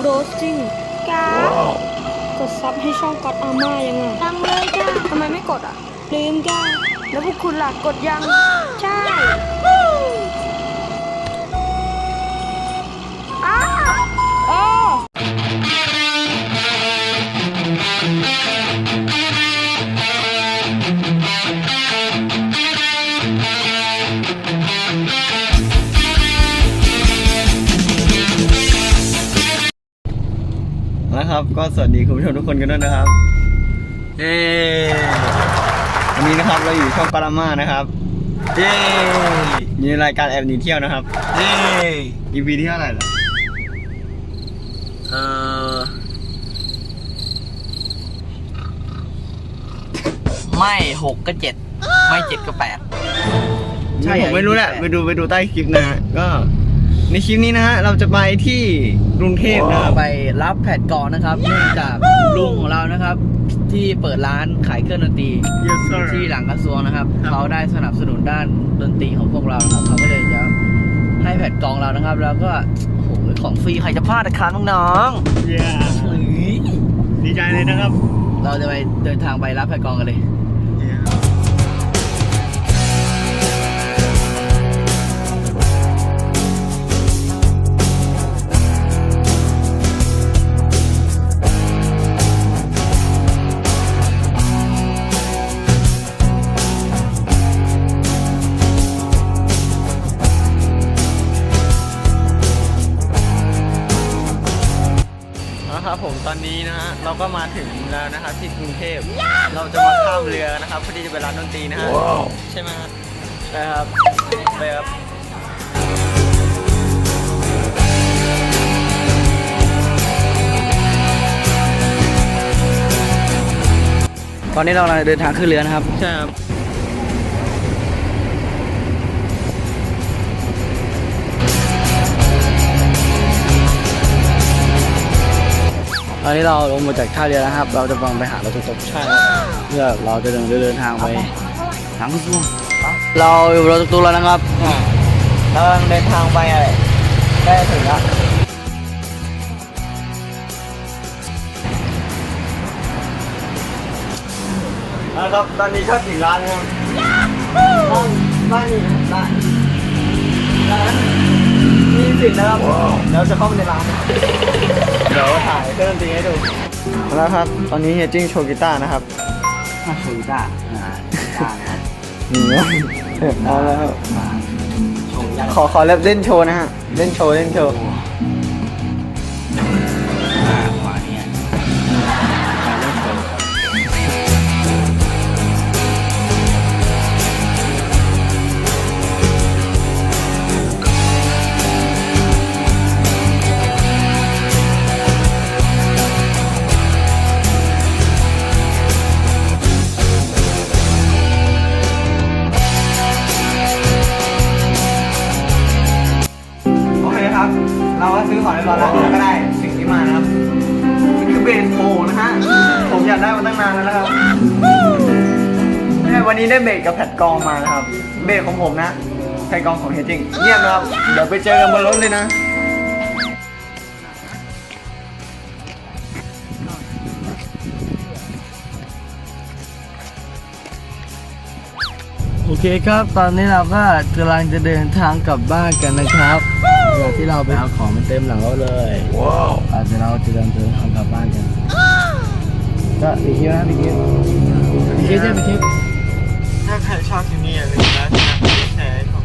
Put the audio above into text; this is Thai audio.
โรสซิ่งจ้ากดซับให้ช่องก๊อตอาม่ายังไงทำเลยจ้าทำไมไม่กดอะลืมจ้าแล้วพวกคุณล่ะกดยัง ใช่ นะครับ ก็สวัสดีคุณผู้ชมทุกคนกันด้วยนะครับเย้วันนี้นะครับเราอยู่ช่องปารามานะครับเย้มีรายการแอบหนีเที่ยวนะครับเย้ EP ที่เท่าไหร่ล่ะเออไม่หกก็เจ็ดไม่เจ็ดก็แปด ใช่ผมไม่รู้แหละ EP ไปดูไปดูใต้คลิปนะฮะก็ ในคลิปนี้นะฮะเราจะไปที่กรุงเทพนะครับไปรับแผ่นกรองนะครับเนื่องจากลุงของเรานะครับ ที่เปิดร้านขายเครื่องดนตรี Yes sir ที่หลังกระทรวงนะครับครับเขาได้สนับสนุนด้านดนตรีของพวกเรานะครับเขาก็เลยจะให้แผ่นกรองเรานะครับ แล้วก็โอ้โหของฟรีใครจะพลาดนะครับน้องเย้ๆเฮ้ยดีใจเลยนะครับ เราจะไปเดินทางไปรับแผ่นกรองกันเลย นะครับผมตอนนี้นะฮะเราก็มาถึงแล้วนะครับที่กรุงเทพเราจะมาข้ามเรือนะครับเพื่อที่จะไปร้านดนตรีนะฮะใช่ไหมฮะใช่ครับไปครับตอนนี้เรากำลังเดินทางขึ้นเรือนะครับ ใช่ครับ อนนี้เราลงมาจากท่าเรือแล้วครับ เราจะลองไปหารถตุ๊กๆใช่ครับเพื่อเราจะเดินเดินทางไปทางกระทรวงเราอยู่บนรถตุ๊กๆแล้วนะครับเรากำลังเดินทางไปอะไรใกล้จะถึงแล้วนะครับตอนนี้ก็ถึงร้านแล้วบ้านบ้านนี้ร้านร้านมีสิทธิ์นะครับเดี๋ยวจะเข้าไปในร้านนะเดี๋ยวถ่ายเครื่องดนตรีให้ดูแล้วครับ ตอนนี้เฮียจิ้งโชว์กีตาร์นะครับมาโชว์กีตาร์อ่ากีตาร์นะนี่เอาแล้วครับมาโชว์ยากขอขอเล่นเล่นโชว์นะฮะ เล่นโชว์เล่นโชว์ อ่าากได้มาตั้งนานแล้วนะครับเนี่ยวันนี้ได้เบสกับแผ่นกรองมานะครับ เบสของผมนะแผ่นกรองของเฮยจิงเงียบนะครับ เดี๋ยวไปเจอกันบนรถเลยนะโอเคครับ ตอนนี้เราก็กำลังจะเดินทางกลับบ้านกันนะครับเดี๋ยวที่เราไปเอาของมันเต็มหลังรถเลยว้าวเดี๋ยวเราจะเดินทางกลับบ้านกัน ก็ปีคิวนะปีคิวปีคิวใช่ไหมปีคิวถ้าใครชอบที่นี่อย่าลืมนะแชร์